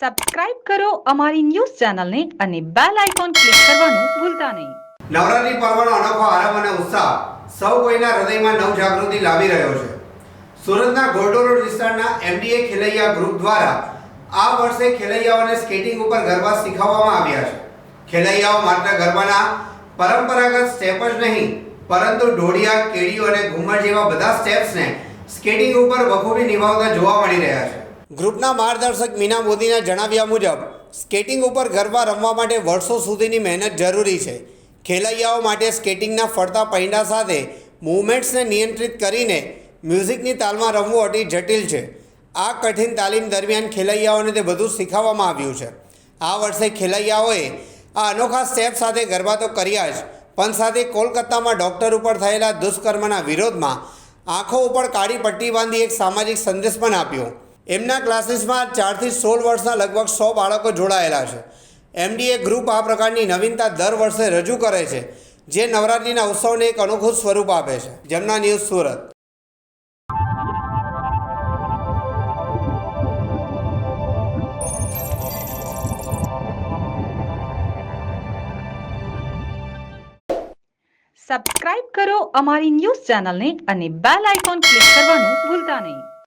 Subscribe કરો અમારી news ચેનલને અને બેલ આઇકોન ક્લિક કરવાનું ભૂલતા નહીં. નવરાત્રી પર્વનો અનોખો આરામ અને ઉત્સાહ સૌ કોઈના હૃદયમાં નવજાગૃતિ લાવી રહ્યો છે. સુરતના ગોરડો રોડ વિસ્તારના એમડીએ ખેલૈયા ગ્રુપ દ્વારા આ વર્ષે ખેલૈયાઓને સ્કેટિંગ ઉપર ગરબા શીખવવામાં આવ્યા છે. ખેલૈયાઓ માત્ર ગરબાના પરંપરાગત સ્ટેપ જ નહીં, પરંતુ ઢોળિયા કેડીઓ અને ઘુમ્મર જેવા બધા સ્ટેપ્સને સ્કેટિંગ ઉપર બખૂબી નિભાવતા જોવા મળી રહ્યા છે. ગ્રુપના માર્ગદર્શક મીના મોદીના જણાવ્યા મુજબ, સ્કેટિંગ ઉપર ગરબા રમવા માટે વર્ષો સુધીની મહેનત જરૂરી છે. ખેલૈયાઓ માટે સ્કેટિંગના ફરતા પૈંડા સાથે મૂવમેન્ટ્સને નિયંત્રિત કરીને મ્યુઝિકની તાલમાં રમવું અતિ જટિલ છે. આ કઠિન તાલીમ દરમિયાન ખેલૈયાઓને તે બધું શીખવવામાં આવ્યું છે. આ વર્ષે ખેલૈયાઓએ આ અનોખા સ્ટેપ સાથે ગરબા તો કર્યા જ, પણ સાથે કોલકાતામાં ડૉક્ટર ઉપર થયેલા દુષ્કર્મના વિરોધમાં આંખો ઉપર કાળી પટ્ટી બાંધી એક સામાજિક સંદેશ પણ આપ્યો. એમના ક્લાસીસમાં ચારથી સોળ વર્ષના લગભગ સો બાળકો જોડાયેલા છે. એમડીએ ગ્રુપ આ પ્રકારની નવીનતા દર વર્ષે રજૂ કરે છે, જે નવરાત્રિના ઉત્સવને એક અનોખું સ્વરૂપ આપે છે. જમના ન્યૂઝ સુરત. સબસ્ક્રાઇબ કરો અમારી ન્યૂઝ ચેનલને અને બેલ આઇકોન ક્લિક કરવાનું ભૂલતા નહીં.